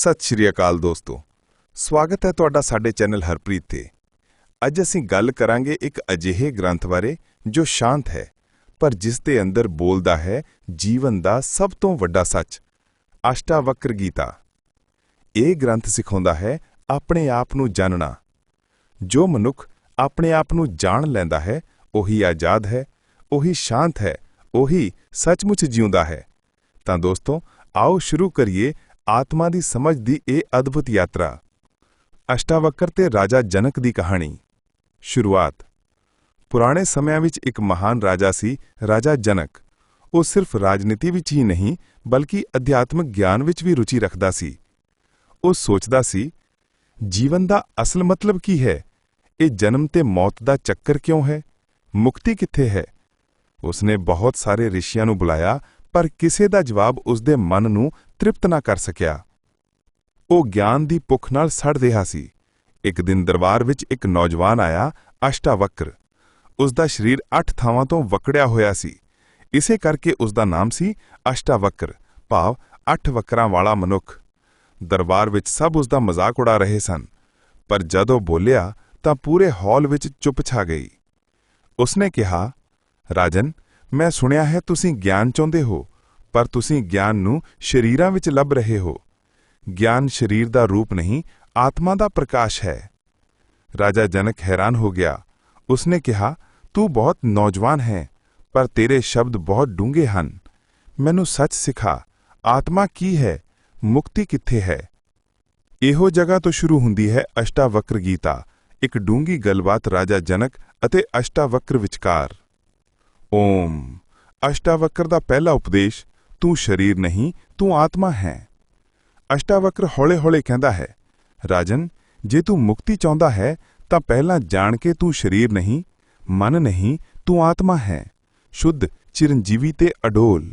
ਸਤਿ ਸ਼੍ਰੀ ਅਕਾਲ ਦੋਸਤੋ। ਸਵਾਗਤ ਹੈ ਤੁਹਾਡਾ ਸਾਡੇ ਚੈਨਲ ਹਰਪ੍ਰੀਤ ਤੇ। ਅੱਜ ਅਸੀਂ ਗੱਲ ਕਰਾਂਗੇ ਇੱਕ ਅਜਿਹੇ ਗ੍ਰੰਥ ਬਾਰੇ ਜੋ ਸ਼ਾਂਤ ਹੈ, ਪਰ ਜਿਸ ਦੇ ਅੰਦਰ ਬੋਲਦਾ ਹੈ, ਜੀਵਨ ਦਾ ਸਭ ਤੋਂ ਵੱਡਾ ਸੱਚ, ਅਸ਼ਟਾਵਕਰ ਗੀਤਾ। ਇਹ ਗ੍ਰੰਥ ਸਿਖਾਉਂਦਾ ਹੈ, ਆਪਣੇ ਆਪ ਨੂੰ ਜਾਣਨਾ। ਜੋ ਮਨੁੱਖ ਆਪਣੇ ਆਪ ਨੂੰ ਜਾਣ ਲੈਂਦਾ ਹੈ, ਉਹੀ ਆਜ਼ਾਦ ਹੈ, ਉਹੀ ਸ਼ਾਂਤ ਹੈ, ਉਹੀ ਸੱਚਮੁੱਚ ਜਿਉਂਦਾ ਹੈ। ਤਾਂ ਦੋਸਤੋ, ਆਓ ਸ਼ੁਰੂ ਕਰੀਏ ਆਤਮਾ ਦੀ ਸਮਝ ਦੀ ਇਹ ਅਦਭੁਤ ਯਾਤਰਾ। ਅਸ਼ਟਾਵਕਰ ਤੇ ਰਾਜਾ ਜਨਕ ਦੀ ਕਹਾਣੀ। ਸ਼ੁਰੂਆਤ। ਪੁਰਾਣੇ ਸਮਿਆਂ ਵਿੱਚ ਇੱਕ ਮਹਾਨ ਰਾਜਾ ਸੀ, ਰਾਜਾ ਜਨਕ। ਉਹ ਸਿਰਫ ਰਾਜਨੀਤੀ ਵਿੱਚ ਹੀ ਨਹੀਂ, ਬਲਕਿ ਅਧਿਆਤਮਿਕ ਗਿਆਨ ਵਿੱਚ ਵੀ ਰੁਚੀ ਰੱਖਦਾ ਸੀ। ਉਹ ਸੋਚਦਾ ਸੀ, ਜੀਵਨ ਦਾ ਅਸਲ ਮਤਲਬ ਕੀ ਹੈ? ਇਹ ਜਨਮ ਤੇ ਮੌਤ ਦਾ ਚੱਕਰ ਕਿਉਂ ਹੈ? ਮੁਕਤੀ ਕਿੱਥੇ ਹੈ? ਉਸਨੇ ਬਹੁਤ ਸਾਰੇ ਰਿਸ਼ੀਆਂ ਨੂੰ ਬੁਲਾਇਆ ਪਰ ਕਿਸੇ ਦਾ ਜਵਾਬ ਉਸਦੇ ਮਨ ਨੂੰ ਤ੍ਰਿਪਤ ਨਾ ਕਰ ਸਕਿਆ। ਉਹ ਗਿਆਨ ਦੀ ਭੁੱਖ ਨਾਲ ਸੜ ਰਿਹਾ ਸੀ। ਇੱਕ ਦਿਨ ਦਰਬਾਰ ਵਿੱਚ ਇੱਕ ਨੌਜਵਾਨ ਆਇਆ, ਅਸ਼ਟਾਵਕਰ। ਉਸ ਦਾ ਸਰੀਰ ਅੱਠ ਥਾਵਾਂ ਤੋਂ ਵਕੜਿਆ ਹੋਇਆ ਸੀ। ਇਸੇ ਕਰਕੇ ਉਸ ਦਾ ਨਾਮ ਸੀ ਅਸ਼ਟਾਵਕਰ, ਭਾਵ ਅੱਠ ਵਕਰਾਂ ਵਾਲਾ ਮਨੁੱਖ। ਦਰਬਾਰ ਵਿੱਚ ਸਭ ਉਸ ਦਾ ਮਜ਼ਾਕ ਉਡਾ ਰਹੇ ਸਨ। ਪਰ ਜਦੋਂ ਬੋਲਿਆ, ਤਾਂ ਪੂਰੇ ਹਾਲ ਵਿੱਚ ਚੁੱਪ ਛਾ ਗਈ। ਉਸਨੇ ਕਿਹਾ, ਰਾਜਨ, ਮੈਂ ਸੁਣਿਆ ਹੈ ਤੁਸੀਂ ਗਿਆਨ ਚਾਹੁੰਦੇ ਹੋ। ਪਰ ਤੁਸੀਂ ਗਿਆਨ ਨੂੰ ਸ਼ਰੀਰਾਂ ਵਿੱਚ ਲੱਭ ਰਹੇ ਹੋ। ਗਿਆਨ ਸ਼ਰੀਰ ਦਾ ਰੂਪ ਨਹੀਂ, ਆਤਮਾ ਦਾ ਪ੍ਰਕਾਸ਼ ਹੈ। ਰਾਜਾ ਜਨਕ ਹੈਰਾਨ ਹੋ ਗਿਆ। ਉਸਨੇ ਕਿਹਾ, ਤੂੰ ਬਹੁਤ ਨੌਜਵਾਨ ਹੈ, ਪਰ ਤੇਰੇ ਸ਼ਬਦ ਬਹੁਤ ਡੂੰਘੇ ਹਨ। ਮੈਨੂੰ ਸੱਚ ਸਿਖਾ, ਆਤਮਾ ਕੀ ਹੈ, ਮੁਕਤੀ ਕਿੱਥੇ ਹੈ? ਇਹੋ ਜਗ੍ਹਾ ਤੋਂ ਸ਼ੁਰੂ ਹੁੰਦੀ ਹੈ ਅਸ਼ਟਾਵਕਰ ਗੀਤਾ, ਇੱਕ ਡੂੰਗੀ ਗੱਲਬਾਤ ਰਾਜਾ ਜਨਕ ਅਤੇ ਅਸ਼ਟਾਵਕਰ ਵਿਚਕਾਰ। ਓਮ। ਅਸ਼ਟਾਵਕਰ ਦਾ ਪਹਿਲਾ ਉਪਦੇਸ਼ ਤੂੰ ਸ਼ਰੀਰ ਨਹੀਂ, ਤੂੰ ਆਤਮਾ ਹੈ। ਅਸ਼ਟਾਵਕਰ ਹੌਲੇ-ਹੌਲੇ ਕਹਿੰਦਾ ਹੈ, ਰਾਜਨ, ਜੇ ਤੂੰ ਮੁਕਤੀ ਚਾਹੁੰਦਾ ਹੈ, ਤਾਂ ਪਹਿਲਾਂ ਜਾਣ ਕੇ ਤੂੰ ਸ਼ਰੀਰ ਨਹੀਂ, ਮਨ ਨਹੀਂ, ਤੂੰ ਆਤਮਾ ਹੈ। ਸ਼ੁੱਧ, ਚਿਰੰਜੀਵੀ ਤੇ ਅਡੋਲ।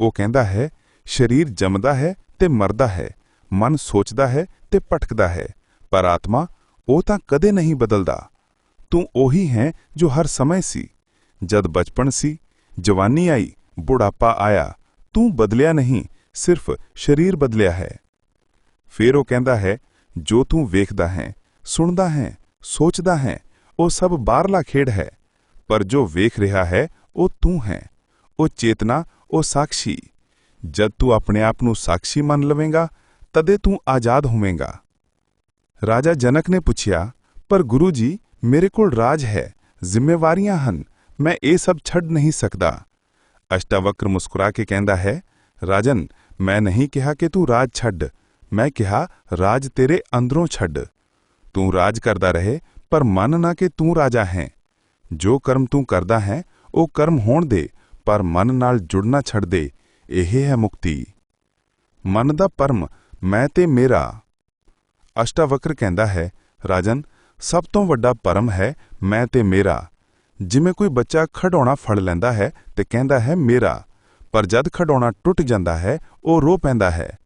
ਉਹ ਕਹਿੰਦਾ ਹੈ, ਸ਼ਰੀਰ ਜੰਮਦਾ ਹੈ ਤੇ ਮਰਦਾ ਹੈ, ਮਨ ਸੋਚਦਾ ਹੈ ਤੇ ਭਟਕਦਾ ਹੈ, ਪਰ ਆਤਮਾ ਉਹ ਤਾਂ ਕਦੇ ਨਹੀਂ ਬਦਲਦਾ। ਤੂੰ ਉਹੀ ਹੈ ਜੋ ਹਰ ਸਮੇਂ ਸੀ। ਜਦ ਬਚਪਨ ਸੀ, ਜਵਾਨੀ ਆਈ, ਬੁਢਾਪਾ ਆਇਆ ਤੂੰ ਬਦਲਿਆ ਨਹੀਂ, ਸਿਰਫ ਸ਼ਰੀਰ ਬਦਲਿਆ ਹੈ। ਫਿਰ ਉਹ ਕਹਿੰਦਾ ਹੈ, ਜੋ ਤੂੰ ਵੇਖਦਾ ਹੈ, ਸੁਣਦਾ ਹੈ, ਸੋਚਦਾ ਹੈ, ਉਹ ਸਭ ਬਾਹਰਲਾ ਖੇਡ ਹੈ। ਪਰ ਜੋ ਵੇਖ ਰਿਹਾ ਹੈ, ਉਹ ਤੂੰ ਹੈ। ਉਹ ਚੇਤਨਾ, ਉਹ ਸਾਖੀ ਜਦ ਤੂੰ ਆਪਣੇ ਆਪ ਨੂੰ ਸਾਖੀ ਮੰਨ ਲਵੇਂਗਾ, ਤਦੇ ਤੂੰ ਆਜ਼ਾਦ ਹੋਵੇਂਗਾ। ਰਾਜਾ ਜਨਕ ਨੇ ਪੁੱਛਿਆ, ਪਰ ਗੁਰੂ ਜੀ, ਮੇਰੇ ਕੋਲ ਰਾਜ ਹੈ, ਜ਼ਿੰਮੇਵਾਰੀਆਂ ਹਨ, ਮੈਂ ਇਹ ਸਭ ਛੱਡ ਨਹੀਂ ਸਕਦਾ। ਅਸ਼ਟਾਵਕਰ ਮੁਸਕਰਾ ਕੇ ਕਹਿੰਦਾ ਹੈ ਰਾਜਨ ਮੈਂ ਨਹੀਂ ਕਿਹਾ ਕਿ ਤੂੰ ਰਾਜ ਛੱਡ ਮੈਂ ਕਿਹਾ ਰਾਜ ਤੇਰੇ ਅੰਦਰੋਂ ਛੱਡ ਤੂੰ ਰਾਜ ਕਰਦਾ ਰਹੇ ਪਰ ਮੰਨ ਨਾ ਕਿ ਤੂੰ ਰਾਜਾ ਹੈ ਜੋ ਕਰਮ ਤੂੰ ਕਰਦਾ ਹੈ ਉਹ ਕਰਮ ਹੋਣ ਦੇ ਪਰ ਮਨ ਨਾਲ ਜੁੜਨਾ ਛੱਡ ਦੇ ਇਹ ਹੈ ਮੁਕਤੀ ਮਨ ਦਾ ਪਰਮ ਮੈਂ ਤੇ ਮੇਰਾ ਅਸ਼ਟਾਵਕਰ ਕਹਿੰਦਾ ਹੈ ਰਾਜਨ ਸਭ ਤੋਂ ਵੱਡਾ ਪਰਮ ਹੈ ਮੈਂ ਤੇ ਮੇਰਾ ਜਿਵੇਂ ਕੋਈ ਬੱਚਾ ਖਡੌਣਾ ਫੜ ਲੈਂਦਾ ਹੈ ਤੇ ਕਹਿੰਦਾ ਹੈ, ਮੇਰਾ। ਪਰ ਜਦ ਖਡੌਣਾ ਟੁੱਟ ਜਾਂਦਾ ਹੈ, ਉਹ ਰੋ ਪੈਂਦਾ ਹੈ।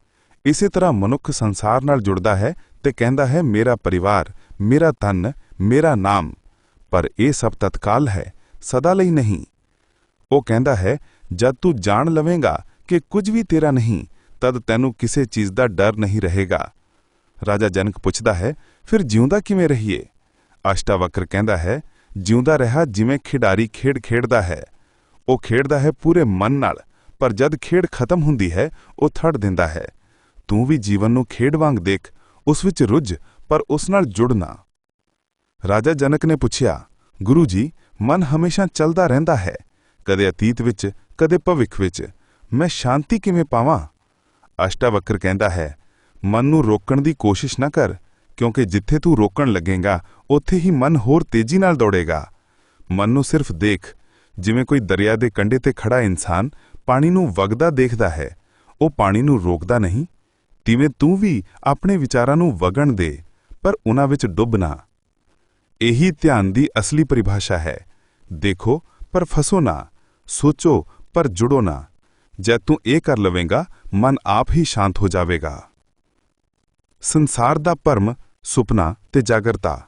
ਇਸੇ ਤਰ੍ਹਾਂ ਮਨੁੱਖ ਸੰਸਾਰ ਨਾਲ ਜੁੜਦਾ ਹੈ ਤੇ ਕਹਿੰਦਾ ਹੈ, ਮੇਰਾ ਪਰਿਵਾਰ, ਮੇਰਾ ਤਨ ਮੇਰਾ ਨਾਮ। ਪਰ ਇਹ ਸਭ ਤਤਕਾਲ ਹੈ, ਸਦਾ ਲਈ ਨਹੀਂ। ਉਹ ਕਹਿੰਦਾ ਹੈ, ਜਦ ਤੂੰ ਜਾਣ ਲਵੇਂਗਾ ਕਿ ਕੁਝ ਵੀ ਤੇਰਾ ਨਹੀਂ, ਤਦ ਤੈਨੂੰ ਕਿਸੇ ਚੀਜ਼ ਦਾ ਡਰ ਨਹੀਂ ਰਹੇਗਾ। ਰਾਜਾ ਜਨਕ ਪੁੱਛਦਾ ਹੈ, ਫਿਰ ਜਿਉਂਦਾ ਕਿਵੇਂ ਰਹੀਏ? ਅਸ਼ਟਾਵਕਰ ਕਹਿੰਦਾ ਹੈ ਜਿਉਂਦਾ ਰਿਹਾ ਜਿਵੇਂ ਖਿਡਾਰੀ ਖੇਡ ਖੇਡਦਾ ਹੈ। ਉਹ ਖੇਡਦਾ ਹੈ ਪੂਰੇ ਮਨ ਨਾਲ, ਪਰ ਜਦ ਖੇਡ ਖਤਮ ਹੁੰਦੀ ਹੈ, ਉਹ ਥੜ ਦਿੰਦਾ ਹੈ। ਤੂੰ ਵੀ ਜੀਵਨ ਨੂੰ ਖੇਡ ਵਾਂਗ ਦੇਖ, ਉਸ ਵਿੱਚ ਰੁੱਝ, ਪਰ ਉਸ ਨਾਲ ਜੁੜਨਾ ਰਾਜਾ ਜਨਕ ਨੇ ਪੁੱਛਿਆ, ਗੁਰੂ ਜੀ, ਮਨ ਹਮੇਸ਼ਾ ਚੱਲਦਾ ਰਹਿੰਦਾ ਹੈ, ਕਦੇ ਅਤੀਤ ਵਿੱਚ, ਕਦੇ ਭਵਿੱਖ ਵਿੱਚ। ਮੈਂ ਸ਼ਾਂਤੀ ਕਿਵੇਂ ਪਾਵਾਂ? ਅਸ਼ਟਾਵਕਰ ਕਹਿੰਦਾ ਹੈ, ਮਨ ਨੂੰ ਰੋਕਣ ਦੀ ਕੋਸ਼ਿਸ਼ ਨਾ ਕਰ ਕਿਉਂਕਿ ਜਿੱਥੇ ਤੂੰ ਰੋਕਣ ਲੱਗੇਗਾ, ਉੱਥੇ ਹੀ ਮਨ ਹੋਰ ਤੇਜ਼ੀ ਨਾਲ ਦੌੜੇਗਾ। ਮਨ ਨੂੰ ਸਿਰਫ ਦੇਖ, ਜਿਵੇਂ ਕੋਈ ਦਰਿਆ ਦੇ ਕੰਢੇ ਤੇ ਖੜਾ ਇਨਸਾਨ ਪਾਣੀ ਨੂੰ ਵਗਦਾ ਦੇਖਦਾ ਹੈ, ਉਹ ਪਾਣੀ ਨੂੰ ਰੋਕਦਾ ਨਹੀਂ। ਤਿਵੇਂ ਤੂੰ ਵੀ ਆਪਣੇ ਵਿਚਾਰਾਂ ਨੂੰ ਵਗਣ ਦੇ, ਪਰ ਉਹਨਾਂ ਵਿੱਚ ਡੁੱਬ ਨਾ। ਇਹੀ ਧਿਆਨ ਦੀ ਅਸਲੀ ਪਰਿਭਾਸ਼ਾ ਹੈ। ਦੇਖੋ, ਪਰ ਫਸੋ ਨਾ। ਸੋਚੋ, ਪਰ ਜੁੜੋ ਨਾ। ਜਦ ਤੂੰ ਇਹ ਕਰ ਲਵੇਂਗਾ, ਮਨ ਆਪ ਹੀ ਸ਼ਾਂਤ ਹੋ ਜਾਵੇਗਾ। ਸੰਸਾਰ ਦਾ ਭਰਮ ਸੁਪਨਾ ਤੇ ਜਾਗਰਤਾ।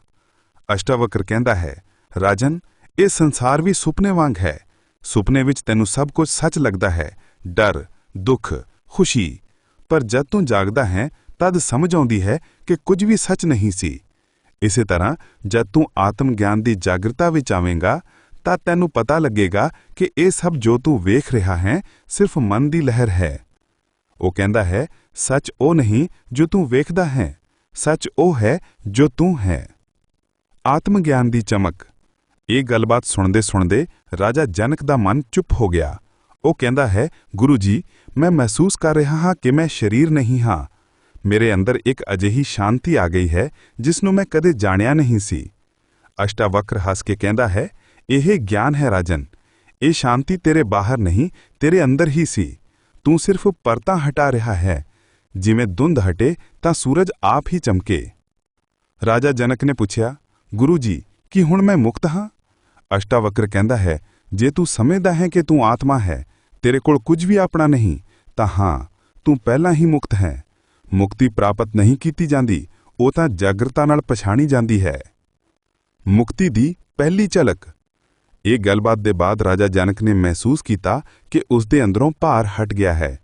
ਅਸ਼ਟਾਵਕਰ ਕਹਿੰਦਾ ਹੈ, ਰਾਜਨ, ਇਹ ਸੰਸਾਰ ਵੀ ਸੁਪਨੇ ਵਾਂਗ ਹੈ। ਸੁਪਨੇ ਵਿੱਚ ਤੈਨੂੰ ਸਭ ਕੁਝ ਸੱਚ ਲੱਗਦਾ ਹੈ। ਡਰ, ਦੁੱਖ, ਖੁਸ਼ੀ। ਪਰ ਜਦ ਤੂੰ ਜਾਗਦਾ ਹੈ, ਤਦ ਸਮਝ ਆਉਂਦੀ ਹੈ ਕਿ ਕੁਝ ਵੀ ਸੱਚ ਨਹੀਂ ਸੀ। ਇਸੇ ਤਰ੍ਹਾਂ ਜਦ ਤੂੰ ਆਤਮ ਗਿਆਨ ਦੀ ਜਾਗਰਤਾ ਵਿੱਚ ਆਵੇਂਗਾ, ਤਾਂ ਤੈਨੂੰ ਪਤਾ ਲੱਗੇਗਾ ਕਿ ਇਹ ਸਭ ਜੋ ਤੂੰ ਵੇਖ ਰਿਹਾ ਹੈ, ਸਿਰਫ ਮਨ ਦੀ ਲਹਿਰ ਹੈ। ਉਹ ਕਹਿੰਦਾ ਹੈ, ਸੱਚ ਉਹ ਨਹੀਂ ਜੋ ਤੂੰ ਵੇਖਦਾ ਹੈ। ਸੱਚ ਉਹ ਹੈ ਜੋ ਤੂੰ ਹੈ ਆਤਮ ਗਿਆਨ ਦੀ ਚਮਕ ਇਹ ਗੱਲਬਾਤ ਸੁਣਦੇ ਸੁਣਦੇ ਰਾਜਾ ਜਨਕ ਦਾ ਮਨ ਚੁੱਪ ਹੋ ਗਿਆ ਉਹ ਕਹਿੰਦਾ ਹੈ ਗੁਰੂ ਜੀ ਮੈਂ ਮਹਿਸੂਸ ਕਰ ਰਿਹਾ ਹਾਂ ਕਿ ਮੈਂ ਸਰੀਰ ਨਹੀਂ ਹਾਂ ਮੇਰੇ ਅੰਦਰ ਇੱਕ ਅਜਿਹੀ ਸ਼ਾਂਤੀ ਆ ਗਈ ਹੈ ਜਿਸ ਨੂੰ ਮੈਂ ਕਦੇ ਜਾਣਿਆ ਨਹੀਂ ਸੀ ਅਸ਼ਟਾਵਕਰ ਹੱਸ ਕੇ ਕਹਿੰਦਾ ਹੈ ਇਹ ਗਿਆਨ ਹੈ ਰਾਜਨ ਇਹ ਸ਼ਾਂਤੀ ਤੇਰੇ ਬਾਹਰ ਨਹੀਂ ਤੇਰੇ ਅੰਦਰ ਹੀ ਸੀ ਤੂੰ ਸਿਰਫ ਪਰਤਾਂ ਹਟਾ ਰਿਹਾ ਹੈ ਜਿਵੇਂ ਧੁੰਦ ਹਟੇ ਤਾਂ ਸੂਰਜ ਆਪ ਹੀ ਚਮਕੇ। ਰਾਜਾ ਜਨਕ ਨੇ ਪੁੱਛਿਆ, ਗੁਰੂ ਜੀ, ਕੀ ਹੁਣ ਮੈਂ ਮੁਕਤ ਹਾਂ? ਅਸ਼ਟਾਵਕਰ ਕਹਿੰਦਾ ਹੈ, ਜੇ ਤੂੰ ਸਮਝਦਾ ਹੈ ਕਿ ਤੂੰ ਆਤਮਾ ਹੈ, ਤੇਰੇ ਕੋਲ ਕੁਝ ਵੀ ਆਪਣਾ ਨਹੀਂ, ਤਾਂ ਹਾਂ, ਤੂੰ ਪਹਿਲਾਂ ਹੀ ਮੁਕਤ ਹੈ। ਮੁਕਤੀ ਪ੍ਰਾਪਤ ਨਹੀਂ ਕੀਤੀ ਜਾਂਦੀ, ਉਹ ਤਾਂ ਜਾਗਰਤਾ ਨਾਲ ਪਛਾਣੀ ਜਾਂਦੀ ਹੈ। ਮੁਕਤੀ ਦੀ ਪਹਿਲੀ ਝਲਕ। ਇਹ ਗੱਲਬਾਤ ਦੇ ਬਾਅਦ ਰਾਜਾ ਜਨਕ ਨੇ ਮਹਿਸੂਸ ਕੀਤਾ ਕਿ ਉਸ ਦੇ ਅੰਦਰੋਂ ਭਾਰ ਹਟ ਗਿਆ ਹੈ।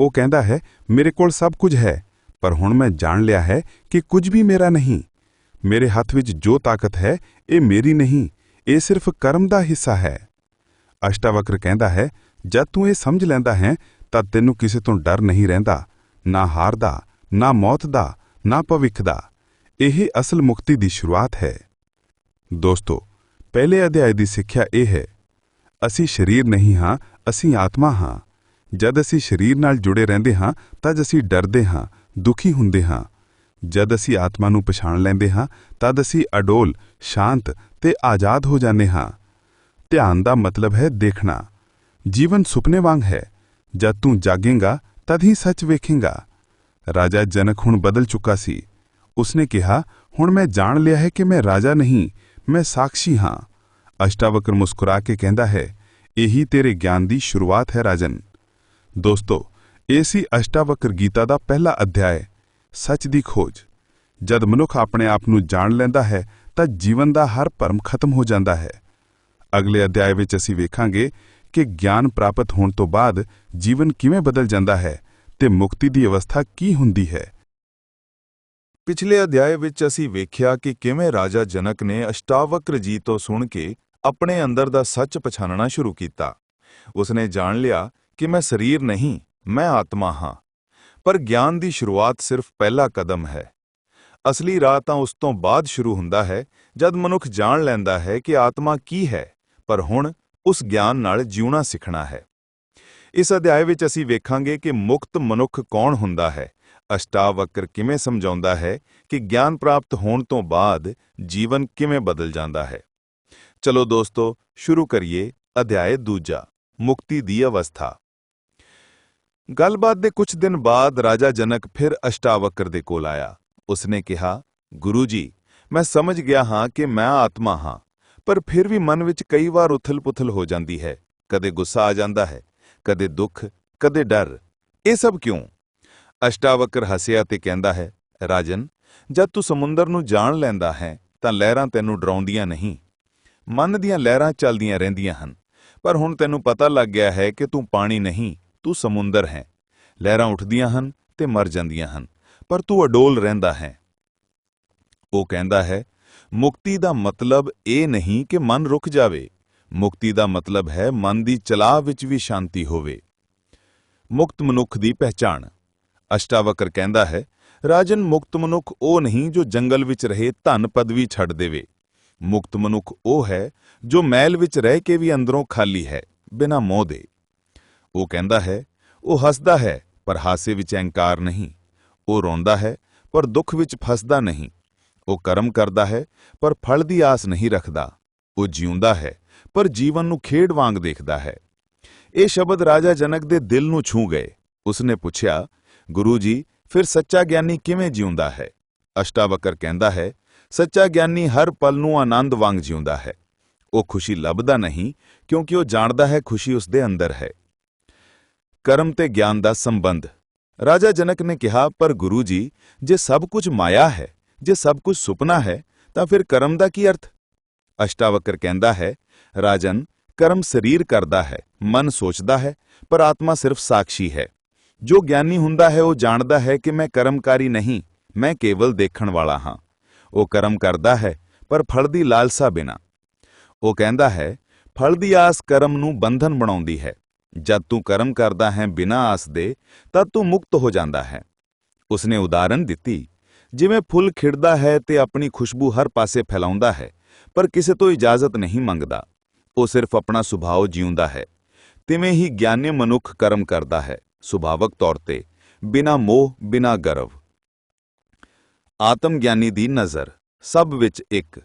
ਉਹ ਕਹਿੰਦਾ ਹੈ, ਮੇਰੇ ਕੋਲ ਸਭ ਕੁਝ ਹੈ, ਪਰ ਹੁਣ ਮੈਂ ਜਾਣ ਲਿਆ ਹੈ ਕਿ ਕੁਝ ਵੀ ਮੇਰਾ ਨਹੀਂ। ਮੇਰੇ ਹੱਥ ਵਿੱਚ ਜੋ ਤਾਕਤ ਹੈ, ਇਹ ਮੇਰੀ ਨਹੀਂ, ਇਹ ਸਿਰਫ ਕਰਮ ਦਾ ਹਿੱਸਾ ਹੈ। ਅਸ਼ਟਾਵਕਰ ਕਹਿੰਦਾ ਹੈ, ਜਦ ਤੂੰ ਇਹ ਸਮਝ ਲੈਂਦਾ ਹੈ, ਤਾਂ ਤੈਨੂੰ ਕਿਸੇ ਤੋਂ ਡਰ ਨਹੀਂ ਰਹਿੰਦਾ, ਨਾ ਹਾਰ ਦਾ ਨਾ ਮੌਤ ਦਾ ਨਾ ਭਵਿੱਖ ਦਾ ਇਹ ਅਸਲ ਮੁਕਤੀ ਦੀ ਸ਼ੁਰੂਆਤ ਹੈ। ਦੋਸਤੋ, ਪਹਿਲੇ ਅਧਿਆਇ ਦੀ ਸਿੱਖਿਆ ਇਹ ਹੈ, ਅਸੀਂ ਸਰੀਰ ਨਹੀਂ ਹਾਂ, ਅਸੀਂ ਆਤਮਾ ਹਾਂ। ਜਦ ਅਸੀਂ ਸਰੀਰ ਨਾਲ ਜੁੜੇ ਰਹਿੰਦੇ ਹਾਂ, ਤਦ ਅਸੀਂ ਡਰਦੇ ਹਾਂ, ਦੁਖੀ ਹੁੰਦੇ ਹਾਂ। ਜਦ ਅਸੀਂ ਆਤਮਾ ਨੂੰ ਪਛਾਣ ਲੈਂਦੇ ਹਾਂ, ਤਦ ਅਸੀਂ ਅਡੋਲ, ਸ਼ਾਂਤ ਤੇ ਆਜ਼ਾਦ ਹੋ ਜਾਂਦੇ ਹਾਂ। ਧਿਆਨ ਦਾ ਮਤਲਬ ਹੈ ਦੇਖਣਾ। ਜੀਵਨ ਸੁਪਨੇ ਵਾਂਗ ਹੈ। ਜਦ ਤੂੰ ਜਾਗੇਗਾ, ਤਦ ਹੀ ਸੱਚ ਵੇਖੇਗਾ। ਰਾਜਾ ਜਨਕ ਹੁਣ ਬਦਲ ਚੁੱਕਾ ਸੀ। ਉਸਨੇ ਕਿਹਾ, ਹੁਣ ਮੈਂ ਜਾਣ ਲਿਆ ਹੈ ਕਿ ਮੈਂ ਰਾਜਾ ਨਹੀਂ, ਮੈਂ ਸਾਖੀ ਹਾਂ। ਅਸ਼ਟਾਵਕਰ ਮੁਸਕਰਾ ਕੇ ਕਹਿੰਦਾ ਹੈ, ਇਹੀ ਤੇਰੇ ਗਿਆਨ ਦੀ ਸ਼ੁਰੂਆਤ ਹੈ, ਰਾਜਨ। ਦੋਸਤੋ, ਇਹ ਸੀ ਅਸ਼ਟਾਵਕਰ ਗੀਤਾ ਦਾ ਪਹਿਲਾ ਅਧਿਆਇ, ਸੱਚ ਦੀ ਖੋਜ। ਜਦ ਮਨੁੱਖ ਆਪਣੇ ਆਪ ਨੂੰ ਜਾਣ ਲੈਂਦਾ ਹੈ, ਤਾਂ ਜੀਵਨ ਦਾ ਹਰ ਭਰਮ ਖਤਮ ਹੋ ਜਾਂਦਾ ਹੈ। ਅਗਲੇ ਅਧਿਆਇ ਵਿੱਚ ਅਸੀਂ ਵੇਖਾਂਗੇ ਕਿ ਗਿਆਨ ਪ੍ਰਾਪਤ ਹੋਣ ਤੋਂ ਬਾਅਦ ਜੀਵਨ ਕਿਵੇਂ ਬਦਲ ਜਾਂਦਾ ਹੈ ਤੇ ਮੁਕਤੀ ਦੀ ਅਵਸਥਾ ਕੀ ਹੁੰਦੀ ਹੈ। ਪਿਛਲੇ ਅਧਿਆਇ ਵਿੱਚ ਅਸੀਂ ਵੇਖਿਆ ਕਿ ਕਿਵੇਂ ਰਾਜਾ ਜਨਕ ਨੇ ਅਸ਼ਟਾਵਕਰ ਜੀ ਤੋਂ ਸੁਣ ਕੇ ਆਪਣੇ ਅੰਦਰ ਦਾ ਸੱਚ ਪਛਾਣਨਾ ਸ਼ੁਰੂ ਕੀਤਾ। ਉਸਨੇ ਜਾਣ ਲਿਆ ਕਿ ਮੈਂ ਸਰੀਰ ਨਹੀਂ, ਮੈਂ ਆਤਮਾ ਹਾਂ। ਪਰ ਗਿਆਨ ਦੀ ਸ਼ੁਰੂਆਤ ਸਿਰਫ ਪਹਿਲਾ ਕਦਮ ਹੈ। ਅਸਲੀ ਰਾਹ ਤਾਂ ਉਸ ਤੋਂ ਬਾਅਦ ਸ਼ੁਰੂ ਹੁੰਦਾ ਹੈ, ਜਦ ਮਨੁੱਖ ਜਾਣ ਲੈਂਦਾ ਹੈ ਕਿ ਆਤਮਾ ਕੀ ਹੈ, ਪਰ ਹੁਣ ਉਸ ਗਿਆਨ ਨਾਲ ਜਿਉਣਾ ਸਿੱਖਣਾ ਹੈ। ਇਸ ਅਧਿਆਇ ਵਿੱਚ ਅਸੀਂ ਵੇਖਾਂਗੇ ਕਿ ਮੁਕਤ ਮਨੁੱਖ ਕੌਣ ਹੁੰਦਾ ਹੈ। ਅਸ਼ਟਾਵਕਰ ਕਿਵੇਂ ਸਮਝਾਉਂਦਾ ਹੈ ਕਿ ਗਿਆਨ ਪ੍ਰਾਪਤ ਹੋਣ ਤੋਂ ਬਾਅਦ ਜੀਵਨ ਕਿਵੇਂ ਬਦਲ ਜਾਂਦਾ ਹੈ। ਚਲੋ ਦੋਸਤੋ, ਸ਼ੁਰੂ ਕਰੀਏ ਅਧਿਆਇ ਦੂਜਾ, ਮੁਕਤੀ ਦੀ ਅਵਸਥਾ। ਗੱਲਬਾਤ ਦੇ ਕੁਝ ਦਿਨ ਬਾਅਦ ਰਾਜਾ ਜਨਕ ਫਿਰ ਅਸ਼ਟਾਵਕਰ ਦੇ ਕੋਲ ਆਇਆ। ਉਸਨੇ ਕਿਹਾ, ਗੁਰੂ ਜੀ, ਮੈਂ ਸਮਝ ਗਿਆ ਹਾਂ ਕਿ ਮੈਂ ਆਤਮਾ ਹਾਂ, ਪਰ ਫਿਰ ਵੀ ਮਨ ਵਿੱਚ ਕਈ ਵਾਰ ਉਥਲ-ਪੁਥਲ ਹੋ ਜਾਂਦੀ ਹੈ। ਕਦੇ ਗੁੱਸਾ ਆ ਜਾਂਦਾ ਹੈ, ਕਦੇ ਦੁੱਖ, ਕਦੇ ਡਰ। ਇਹ ਸਭ ਕਿਉਂ? ਅਸ਼ਟਾਵਕਰ ਹੱਸਿਆ ਤੇ ਕਹਿੰਦਾ ਹੈ, ਰਾਜਨ, ਜਦ ਤੂੰ ਸਮੁੰਦਰ ਨੂੰ ਜਾਣ ਲੈਂਦਾ ਹੈ, ਤਾਂ ਲਹਿਰਾਂ ਤੈਨੂੰ ਡਰਾਉਂਦੀਆਂ ਨਹੀਂ। ਮਨ ਦੀਆਂ ਲਹਿਰਾਂ ਚੱਲਦੀਆਂ ਰਹਿੰਦੀਆਂ ਹਨ, ਪਰ ਹੁਣ ਤੈਨੂੰ ਪਤਾ ਲੱਗ ਗਿਆ ਹੈ ਕਿ ਤੂੰ ਪਾਣੀ ਨਹੀਂ ਤੂੰ ਸਮੁੰਦਰ ਹੈ। ਲਹਿਰਾਂ ਉੱਠਦੀਆਂ ਹਨ ਤੇ ਮਰ ਜਾਂਦੀਆਂ ਹਨ, ਪਰ ਤੂੰ ਅਡੋਲ ਰਹਿੰਦਾ ਹੈ। ਉਹ ਕਹਿੰਦਾ ਹੈ, ਮੁਕਤੀ ਦਾ ਮਤਲਬ ਇਹ ਨਹੀਂ ਕਿ ਮਨ ਰੁਕ ਜਾਵੇ। ਮੁਕਤੀ ਦਾ ਮਤਲਬ ਹੈ ਮਨ ਦੀ ਚਲਾਹ ਵਿੱਚ ਵੀ ਸ਼ਾਂਤੀ ਹੋਵੇ। ਮੁਕਤ ਮਨੁੱਖ ਦੀ ਪਹਿਚਾਣ। ਅਸ਼ਟਾਵਕਰ ਕਹਿੰਦਾ ਹੈ, ਰਾਜਨ ਮੁਕਤ ਮਨੁੱਖ ਉਹ ਨਹੀਂ ਜੋ ਜੰਗਲ ਵਿੱਚ ਰਹੇ ਧਨ ਪਦਵੀ ਛੱਡ ਦੇਵੇ। ਮੁਕਤ ਮਨੁੱਖ ਉਹ ਹੈ ਜੋ ਮਹਿਲ ਵਿੱਚ ਰਹਿ ਕੇ ਵੀ ਅੰਦਰੋਂ ਖਾਲੀ ਹੈ, ਬਿਨਾਂ ਮੋਹ ਦੇ। ਉਹ ਕਹਿੰਦਾ ਹੈ, ਉਹ ਹੱਸਦਾ ਹੈ, ਪਰ ਹਾਸੇ ਵਿੱਚ ਅਹੰਕਾਰ ਨਹੀਂ। ਉਹ ਰੋਂਦਾ ਹੈ, ਪਰ ਦੁੱਖ ਵਿੱਚ ਫਸਦਾ ਨਹੀਂ। ਉਹ ਕਰਮ ਕਰਦਾ ਹੈ, ਪਰ ਫਲ ਦੀ ਆਸ ਨਹੀਂ ਰੱਖਦਾ। ਉਹ ਜਿਉਂਦਾ ਹੈ, ਪਰ ਜੀਵਨ ਨੂੰ ਖੇਡ ਵਾਂਗ ਦੇਖਦਾ ਹੈ। ਇਹ ਸ਼ਬਦ ਰਾਜਾ ਜਨਕ ਦੇ ਦਿਲ ਨੂੰ ਛੂ ਗਏ। ਉਸਨੇ ਪੁੱਛਿਆ, ਗੁਰੂ ਜੀ, ਫਿਰ ਸੱਚਾ ਗਿਆਨੀ ਕਿਵੇਂ ਜਿਉਂਦਾ ਹੈ? ਅਸ਼ਟਾਵਕਰ ਕਹਿੰਦਾ ਹੈ, ਸੱਚਾ ਗਿਆਨੀ ਹਰ ਪਲ ਨੂੰ ਆਨੰਦ ਵਾਂਗ ਜਿਉਂਦਾ ਹੈ। ਉਹ ਖੁਸ਼ੀ ਲੱਭਦਾ ਨਹੀਂ, ਕਿਉਂਕਿ ਉਹ ਜਾਣਦਾ ਹੈ ਖੁਸ਼ੀ ਉਸ ਦੇ ਅੰਦਰ ਹੈ। ਕਰਮ ਤੇ ਗਿਆਨ ਦਾ ਸੰਬੰਧ। ਰਾਜਾ ਜਨਕ ਨੇ ਕਿਹਾ, ਪਰ ਗੁਰੂ ਜੀ, ਜੇ ਸਭ ਕੁਝ ਮਾਇਆ ਹੈ, ਜੇ ਸਭ ਕੁਝ ਸੁਪਨਾ ਹੈ, ਤਾਂ ਫਿਰ ਕਰਮ ਦਾ ਕੀ ਅਰਥ? ਅਸ਼ਟਾਵਕਰ ਕਹਿੰਦਾ ਹੈ, ਰਾਜਨ, ਕਰਮ ਸਰੀਰ ਕਰਦਾ ਹੈ, ਮਨ ਸੋਚਦਾ ਹੈ, ਪਰ ਆਤਮਾ ਸਿਰਫ ਸਾਖੀ ਹੈ। ਜੋ ਗਿਆਨੀ ਹੁੰਦਾ ਹੈ, ਉਹ ਜਾਣਦਾ ਹੈ ਕਿ ਮੈਂ ਕਰਮਕਾਰੀ ਨਹੀਂ, ਮੈਂ ਕੇਵਲ ਦੇਖਣ ਵਾਲਾ ਹਾਂ। ਉਹ ਕਰਮ ਕਰਦਾ ਹੈ, ਪਰ ਫਲ ਦੀ ਲਾਲਸਾ ਬਿਨਾ। ਉਹ ਕਹਿੰਦਾ ਹੈ, ਫਲ ਦੀ ਆਸ ਕਰਮ ਨੂੰ ਬੰਧਨ ਬਣਾਉਂਦੀ ਹੈ। ਜਦ ਤੂੰ ਕਰਮ ਕਰਦਾ ਹੈ ਬਿਨਾਂ ਆਸ ਦੇ ਤਦ ਤੂੰ ਮੁਕਤ ਹੋ ਜਾਂਦਾ ਹੈ। ਉਸਨੇ ਉਦਾਹਰਨ ਦਿੱਤੀ, ਜਿਵੇਂ ਫੁੱਲ ਖਿੜਦਾ ਹੈ ਤੇ ਆਪਣੀ ਖੁਸ਼ਬੂ ਹਰ ਪਾਸੇ ਫੈਲਾਉਂਦਾ ਹੈ, ਪਰ ਕਿਸੇ ਤੋਂ ਇਜਾਜ਼ਤ ਨਹੀਂ ਮੰਗਦਾ। ਉਹ ਸਿਰਫ ਆਪਣਾ ਸੁਭਾਅ ਜਿਉਂਦਾ ਹੈ। ਤਿਵੇਂ ਹੀ ਗਿਆਨੀ ਮਨੁੱਖ ਕਰਮ ਕਰਦਾ ਹੈ, ਸੁਭਾਵਕ ਤੌਰ ਤੇ, ਬਿਨਾਂ ਮੋਹ, ਬਿਨਾਂ ਗਰਵ। ਆਤਮ ਗਿਆਨੀ ਦੀ ਨਜ਼ਰ, ਸਭ ਵਿੱਚ ਇੱਕ।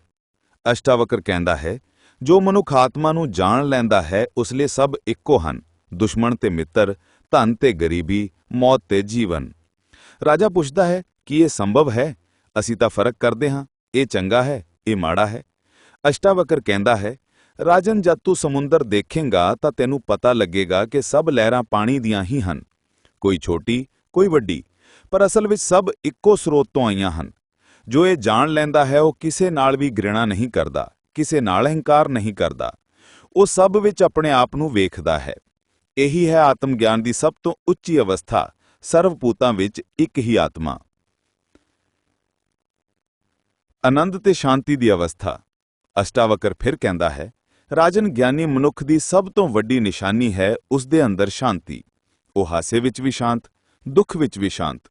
ਅਸ਼ਟਾਵਕਰ ਕਹਿੰਦਾ ਹੈ, ਜੋ ਮਨੁੱਖ ਆਤਮਾ ਨੂੰ ਜਾਣ ਲੈਂਦਾ ਹੈ, ਉਸ ਲਈ ਸਭ ਇੱਕੋ ਹਨ। ਦੁਸ਼ਮਣ ਤੇ ਮਿੱਤਰ, ਧਨ ਤੇ ਗਰੀਬੀ, ਮੌਤ ਤੇ ਜੀਵਨ। ਰਾਜਾ ਪੁੱਛਦਾ ਹੈ, ਕਿ ਇਹ ਸੰਭਵ ਹੈ? ਅਸੀਂ ਤਾਂ ਫ਼ਰਕ ਕਰਦੇ ਹਾਂ, ਇਹ ਚੰਗਾ ਹੈ, ਇਹ ਮਾੜਾ ਹੈ। ਅਸ਼ਟਾਵਕਰ ਕਹਿੰਦਾ ਹੈ, ਰਾਜਨ ਜਦ ਤੂੰ ਸਮੁੰਦਰ ਦੇਖੇਂਗਾ ਤਾਂ ਤੈਨੂੰ ਪਤਾ ਲੱਗੇਗਾ ਕਿ ਸਭ ਲਹਿਰਾਂ ਪਾਣੀ ਦੀਆਂ ਹੀ ਹਨ। ਕੋਈ ਛੋਟੀ, ਕੋਈ ਵੱਡੀ, ਪਰ ਅਸਲ ਵਿੱਚ ਸਭ ਇੱਕੋ ਸਰੋਤ ਤੋਂ ਆਈਆਂ ਹਨ। ਜੋ ਇਹ ਜਾਣ ਲੈਂਦਾ ਹੈ, ਉਹ ਕਿਸੇ ਨਾਲ ਵੀ ਘ੍ਰਿਣਾ ਨਹੀਂ ਕਰਦਾ, ਕਿਸੇ ਨਾਲ ਅਹੰਕਾਰ ਨਹੀਂ ਕਰਦਾ। ਉਹ ਸਭ ਵਿੱਚ ਆਪਣੇ ਆਪ ਨੂੰ ਵੇਖਦਾ ਹੈ। ਇਹੀ ਹੈ ਆਤਮ ਗਿਆਨ ਦੀ ਸਭ ਤੋਂ ਉੱਚੀ ਅਵਸਥਾ, ਸਰਵ ਵਿੱਚ ਇੱਕ ਹੀ ਆਤਮਾ। ਆਨੰਦ ਤੇ ਸ਼ਾਂਤੀ ਦੀ ਅਵਸਥਾ। ਅਸ਼ਟਾਵਕਰ ਫਿਰ ਕਹਿੰਦਾ ਹੈ, ਰਾਜਨ ਗਿਆਨੀ ਮਨੁੱਖ ਦੀ ਸਭ ਤੋਂ ਵੱਡੀ ਨਿਸ਼ਾਨੀ ਹੈ ਉਸ ਦੇ ਅੰਦਰ ਸ਼ਾਂਤੀ। ਉਹ ਹਾਸੇ ਵਿੱਚ ਵੀ ਸ਼ਾਂਤ, ਦੁੱਖ ਵਿੱਚ ਵੀ ਸ਼ਾਂਤ।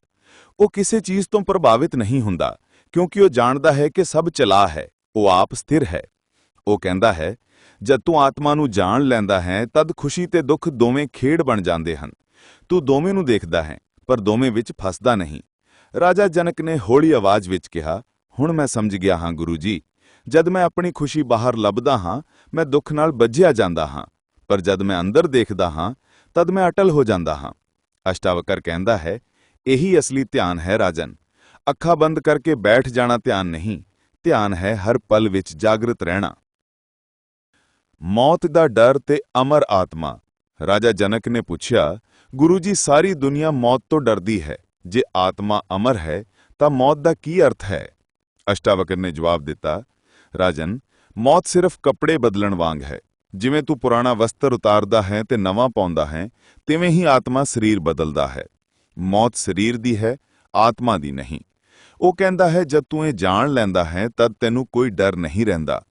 ਉਹ ਕਿਸੇ ਚੀਜ਼ ਤੋਂ ਪ੍ਰਭਾਵਿਤ ਨਹੀਂ ਹੁੰਦਾ, ਕਿਉਂਕਿ ਉਹ ਜਾਣਦਾ ਹੈ ਕਿ ਸਭ ਚਲਾ ਹੈ, ਉਹ ਆਪ ਸਥਿਰ ਹੈ। ਉਹ ਕਹਿੰਦਾ ਹੈ, ਜਦ ਤੂੰ ਆਤਮਾ ਨੂੰ ਜਾਣ ਲੈਂਦਾ ਹੈ, ਤਦ ਖੁਸ਼ੀ ਤੇ ਦੁੱਖ ਦੋਵੇਂ ਖੇਡ ਬਣ ਜਾਂਦੇ ਹਨ। ਤੂੰ ਦੋਵੇਂ ਨੂੰ ਦੇਖਦਾ ਹੈ, ਪਰ ਦੋਵੇਂ ਵਿੱਚ ਫਸਦਾ ਨਹੀਂ। ਰਾਜਾ ਜਨਕ ਨੇ ਹੌਲੀ ਆਵਾਜ਼ ਵਿੱਚ ਕਿਹਾ, ਹੁਣ ਮੈਂ ਸਮਝ ਗਿਆ ਹਾਂ ਗੁਰੂ ਜੀ, ਜਦ ਮੈਂ ਆਪਣੀ ਖੁਸ਼ੀ ਬਾਹਰ ਲੱਭਦਾ ਹਾਂ, ਮੈਂ ਦੁੱਖ ਨਾਲ ਬੱਝਿਆ ਜਾਂਦਾ ਹਾਂ, ਪਰ ਜਦ ਮੈਂ ਅੰਦਰ ਦੇਖਦਾ ਹਾਂ, ਤਦ ਮੈਂ ਅਟਲ ਹੋ ਜਾਂਦਾ ਹਾਂ। ਅਸ਼ਟਾਵਕਰ ਕਹਿੰਦਾ ਹੈ, ਇਹੀ ਅਸਲੀ ਧਿਆਨ ਹੈ ਰਾਜਨ। ਅੱਖਾਂ ਬੰਦ ਕਰਕੇ ਬੈਠ ਜਾਣਾ ਧਿਆਨ ਨਹੀਂ, ਧਿਆਨ ਹੈ ਹਰ ਪਲ ਵਿੱਚ ਜਾਗਰਤ ਰਹਿਣਾ। ਮੌਤ ਦਾ ਡਰ ਤੇ ਅਮਰ ਆਤਮਾ। ਰਾਜਾ ਜਨਕ ਨੇ ਪੁੱਛਿਆ, ਗੁਰੂ ਜੀ, ਸਾਰੀ ਦੁਨੀਆ ਮੌਤ ਤੋਂ ਡਰਦੀ ਹੈ। ਜੇ ਆਤਮਾ ਅਮਰ ਹੈ, ਤਾਂ ਮੌਤ ਦਾ ਕੀ ਅਰਥ ਹੈ? ਅਸ਼ਟਾਵਕਰ ਨੇ ਜਵਾਬ ਦਿੱਤਾ, ਰਾਜਨ, ਮੌਤ ਸਿਰਫ ਕੱਪੜੇ ਬਦਲਣ ਵਾਂਗ ਹੈ। ਜਿਵੇਂ ਤੂੰ ਪੁਰਾਣਾ ਵਸਤਰ ਉਤਾਰਦਾ ਹੈ ਤੇ ਨਵਾਂ ਪਾਉਂਦਾ ਹੈ, ਤਿਵੇਂ ਹੀ ਆਤਮਾ ਸਰੀਰ ਬਦਲਦਾ ਹੈ। ਮੌਤ ਸਰੀਰ ਦੀ ਹੈ, ਆਤਮਾ ਦੀ ਨਹੀਂ। ਉਹ ਕਹਿੰਦਾ ਹੈ, ਜਦ ਤੂੰ ਇਹ ਜਾਣ ਲੈਂਦਾ ਹੈ, ਤਦ ਤੈਨੂੰ ਕੋਈ ਡਰ ਨਹੀਂ ਰਹਿੰਦਾ।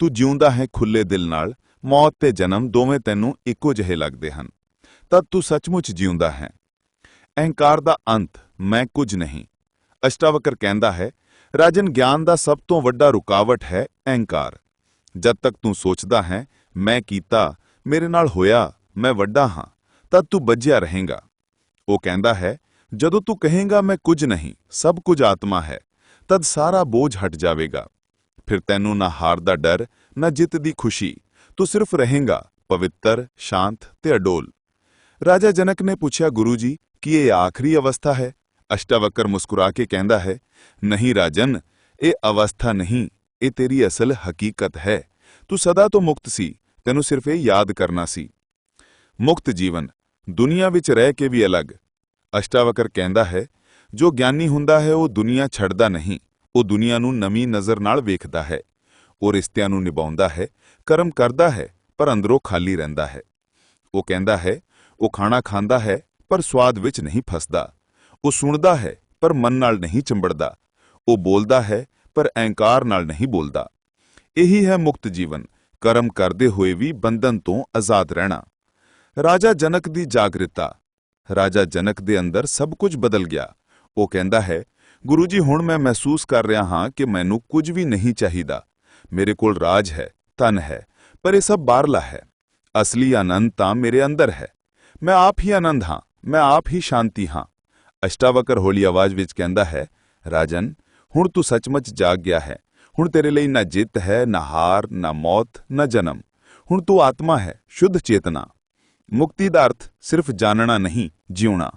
ਤੂੰ ਜਿਉਂਦਾ ਹੈ ਖੁੱਲੇ ਦਿਲ ਨਾਲ, ਮੌਤ ਤੇ ਜਨਮ ਦੋਵੇਂ ਤੈਨੂੰ ਇੱਕੋ ਜਿਹੇ ਲੱਗਦੇ ਹਨ। ਤਦ ਤੂੰ ਸੱਚਮੁੱਚ ਜਿਉਂਦਾ ਹੈ। ਅਹੰਕਾਰ ਦਾ ਅੰਤ, ਮੈਂ ਕੁਝ ਨਹੀਂ। ਅਸ਼ਟਾਵਕਰ ਕਹਿੰਦਾ ਹੈ, ਰਾਜਨ ਗਿਆਨ ਦਾ ਸਭ ਤੋਂ ਵੱਡਾ ਰੁਕਾਵਟ ਹੈ ਅਹੰਕਾਰ। ਜਦ ਤੱਕ ਤੂੰ ਸੋਚਦਾ ਹੈ, ਮੈਂ ਕੀਤਾ, ਮੇਰੇ ਨਾਲ ਹੋਇਆ, ਮੈਂ ਵੱਡਾ ਹਾਂ ਤਦ ਤੂੰ ਬੱਝਿਆ ਰਹੇਗਾ। ਉਹ ਕਹਿੰਦਾ ਹੈ, ਜਦੋਂ ਤੂੰ ਕਹੇਗਾ ਮੈਂ ਕੁਝ ਨਹੀਂ, ਸਭ ਕੁਝ ਆਤਮਾ ਹੈ, ਤਦ ਸਾਰਾ ਬੋਝ ਹਟ ਜਾਵੇਗਾ। ਫਿਰ ਤੈਨੂੰ ਨਾ ਹਾਰ ਦਾ ਡਰ ਨਾ ਜਿੱਤ ਦੀ ਖੁਸ਼ੀ ਤੂੰ ਸਿਰਫ ਰਹੇਂਗਾ ਪਵਿੱਤਰ ਸ਼ਾਂਤ ਤੇ ਅਡੋਲ ਰਾਜਾ ਜਨਕ ਨੇ ਪੁੱਛਿਆ ਗੁਰੂ ਜੀ ਕੀ ਇਹ ਆਖਰੀ ਅਵਸਥਾ ਹੈ ਅਸ਼ਟਾਵਕਰ ਮੁਸਕਰਾ ਕੇ ਕਹਿੰਦਾ ਹੈ ਨਹੀਂ ਰਾਜਨ ਇਹ ਅਵਸਥਾ ਨਹੀਂ ਇਹ ਤੇਰੀ ਅਸਲ ਹਕੀਕਤ ਹੈ ਤੂੰ ਸਦਾ ਤੋਂ ਮੁਕਤ ਸੀ ਤੈਨੂੰ ਸਿਰਫ ਇਹ ਯਾਦ ਕਰਨਾ ਸੀ ਮੁਕਤ ਜੀਵਨ ਦੁਨੀਆ ਵਿੱਚ ਰਹਿ ਕੇ ਵੀ ਅਲੱਗ ਅਸ਼ਟਾਵਕਰ ਕਹਿੰਦਾ ਹੈ ਜੋ ਗਿਆਨੀ ਹੁੰਦਾ ਹੈ ਉਹ ਦੁਨੀਆ ਛੱਡਦਾ ਨਹੀਂ ਉਹ ਦੁਨੀਆ ਨੂੰ ਨਵੀਂ ਨਜ਼ਰ ਨਾਲ ਵੇਖਦਾ ਹੈ। ਉਹ ਰਿਸ਼ਤਿਆਂ ਨੂੰ ਨਿਭਾਉਂਦਾ ਹੈ, ਕਰਮ ਕਰਦਾ ਹੈ, ਪਰ ਅੰਦਰੋਂ ਖਾਲੀ ਰਹਿੰਦਾ ਹੈ। ਉਹ ਕਹਿੰਦਾ ਹੈ, ਉਹ ਖਾਣਾ ਖਾਂਦਾ ਹੈ, ਪਰ ਸਵਾਦ ਵਿੱਚ ਨਹੀਂ ਫਸਦਾ। ਉਹ ਸੁਣਦਾ ਹੈ, ਪਰ ਮਨ ਨਾਲ ਨਹੀਂ ਚੰਬੜਦਾ। ਉਹ ਬੋਲਦਾ ਹੈ, ਪਰ ਅਹੰਕਾਰ ਨਾਲ ਨਹੀਂ ਬੋਲਦਾ। ਇਹੀ ਹੈ ਮੁਕਤ ਜੀਵਨ, ਕਰਮ ਕਰਦੇ ਹੋਏ ਵੀ ਬੰਧਨ ਤੋਂ ਆਜ਼ਾਦ ਰਹਿਣਾ। ਰਾਜਾ ਜਨਕ ਦੀ ਜਾਗਰਤਾ। ਰਾਜਾ ਜਨਕ ਦੇ ਅੰਦਰ ਸਭ ਕੁਝ ਬਦਲ ਗਿਆ। ਉਹ ਕਹਿੰਦਾ ਹੈ ਗੁਰੂ ਜੀ, ਹੁਣ ਮੈਂ ਮਹਿਸੂਸ ਕਰ ਰਿਹਾ ਹਾਂ ਕਿ ਮੈਨੂੰ ਕੁਝ ਵੀ ਨਹੀਂ ਚਾਹੀਦਾ। ਮੇਰੇ ਕੋਲ ਰਾਜ ਹੈ, ਧਨ ਹੈ, ਪਰ ਇਹ ਸਭ ਬਾਹਰਲਾ ਹੈ। ਅਸਲੀ ਆਨੰਦ ਤਾਂ ਮੇਰੇ ਅੰਦਰ ਹੈ। ਮੈਂ ਆਪ ਹੀ ਆਨੰਦ ਹਾਂ, ਮੈਂ ਆਪ ਹੀ ਸ਼ਾਂਤੀ ਹਾਂ। ਅਸ਼ਟਾਵਕਰ ਹੌਲੀ ਆਵਾਜ਼ ਵਿੱਚ ਕਹਿੰਦਾ ਹੈ, ਰਾਜਨ, ਹੁਣ ਤੂੰ ਸੱਚਮੁੱਚ ਜਾਗ ਗਿਆ ਹੈ। ਹੁਣ ਤੇਰੇ ਲਈ ਨਾ ਜਿੱਤ ਹੈ, ਨਾ ਹਾਰ, ਨਾ ਮੌਤ, ਨਾ ਜਨਮ। ਹੁਣ ਤੂੰ ਆਤਮਾ ਹੈ, ਸ਼ੁੱਧ ਚੇਤਨਾ। ਮੁਕਤੀ ਦਾ ਅਰਥ ਸਿਰਫ ਜਾਣਨਾ ਨਹੀਂ, ਜਿਉਣਾ।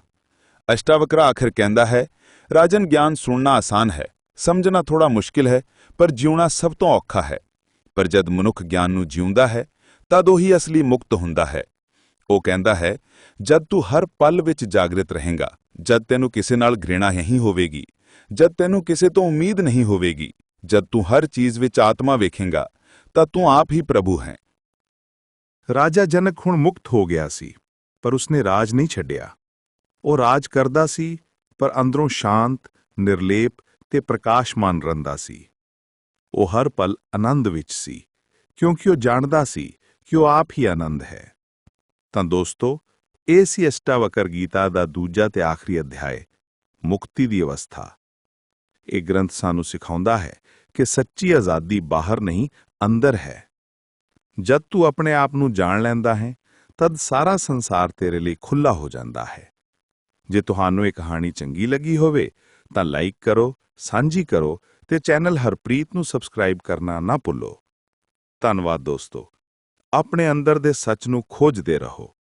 ਅਸ਼ਟਾਵਕਰ ਆਖਰ ਕਹਿੰਦਾ ਹੈ ਰਾਜਨ ਗਿਆਨ ਸੁਣਨਾ ਆਸਾਨ ਹੈ, ਸਮਝਣਾ ਥੋੜਾ ਮੁਸ਼ਕਿਲ ਹੈ, ਪਰ ਜਿਉਣਾ ਸਭ ਤੋਂ ਔਖਾ ਹੈ। ਪਰ ਜਦ ਮਨੁੱਖ ਗਿਆਨ ਨੂੰ ਜਿਉਂਦਾ ਹੈ, ਤਦ ਉਹੀ ਅਸਲੀ ਮੁਕਤ ਹੁੰਦਾ ਹੈ। ਉਹ ਕਹਿੰਦਾ ਹੈ, ਜਦ ਤੂੰ ਹਰ ਪਲ ਵਿੱਚ ਜਾਗਰਿਤ ਰਹੇਗਾ, ਜਦ ਤੈਨੂੰ ਕਿਸੇ ਨਾਲ ਘ੍ਰਿਣਾ ਨਹੀਂ ਹੋਵੇਗੀ, ਜਦ ਤੈਨੂੰ ਕਿਸੇ ਤੋਂ ਉਮੀਦ ਨਹੀਂ ਹੋਵੇਗੀ, ਜਦ ਤੂੰ ਹਰ ਚੀਜ਼ ਵਿੱਚ ਆਤਮਾ ਵੇਖੇਗਾ, ਤਾਂ ਤੂੰ ਆਪ ਹੀ ਪ੍ਰਭੂ ਹੈ। ਰਾਜਾ ਜਨਕ ਹੁਣ ਮੁਕਤ ਹੋ ਗਿਆ ਸੀ, ਪਰ ਉਸਨੇ ਰਾਜ ਨਹੀਂ ਛੱਡਿਆ। ਉਹ ਰਾਜ ਕਰਦਾ ਸੀ ਪਰ ਅੰਦਰੋਂ ਸ਼ਾਂਤ, ਨਿਰਲੇਪ ਤੇ ਪ੍ਰਕਾਸ਼ਮਾਨ ਰਹਿੰਦਾ ਸੀ। ਉਹ ਹਰ ਪਲ ਆਨੰਦ ਵਿੱਚ ਸੀ, ਕਿਉਂਕਿ ਉਹ ਜਾਣਦਾ ਸੀ ਕਿ ਉਹ ਆਪ ਹੀ ਆਨੰਦ ਹੈ। ਤਾਂ ਦੋਸਤੋ, ਇਹ ਸੀ ਅਸ਼ਟਾਵਕਰ ਗੀਤਾ ਦਾ ਦੂਜਾ ਤੇ ਆਖਰੀ ਅਧਿਆਇ, ਮੁਕਤੀ ਦੀ ਅਵਸਥਾ। ਇਹ ਗ੍ਰੰਥ ਸਾਨੂੰ ਸਿਖਾਉਂਦਾ ਹੈ ਕਿ ਸੱਚੀ ਆਜ਼ਾਦੀ ਬਾਹਰ ਨਹੀਂ, ਅੰਦਰ ਹੈ। ਜਦ ਤੂੰ ਆਪਣੇ ਆਪ ਨੂੰ ਜਾਣ ਲੈਂਦਾ ਹੈ, ਤਦ ਸਾਰਾ ਸੰਸਾਰ ਤੇਰੇ ਲਈ ਖੁੱਲਾ ਹੋ ਜਾਂਦਾ ਹੈ। ਜੇ ਤੁਹਾਨੂੰ ਇਹ ਕਹਾਣੀ ਚੰਗੀ ਲੱਗੀ ਹੋਵੇ ਤਾਂ ਲਾਈਕ ਕਰੋ, ਸਾਂਝੀ ਕਰੋ ਤੇ ਚੈਨਲ ਹਰਪ੍ਰੀਤ ਨੂੰ ਸਬਸਕ੍ਰਾਈਬ ਕਰਨਾ ਨਾ ਭੁੱਲੋ। ਧੰਨਵਾਦ ਦੋਸਤੋ। ਆਪਣੇ ਅੰਦਰ ਦੇ ਸੱਚ ਨੂੰ ਖੋਜਦੇ ਰਹੋ।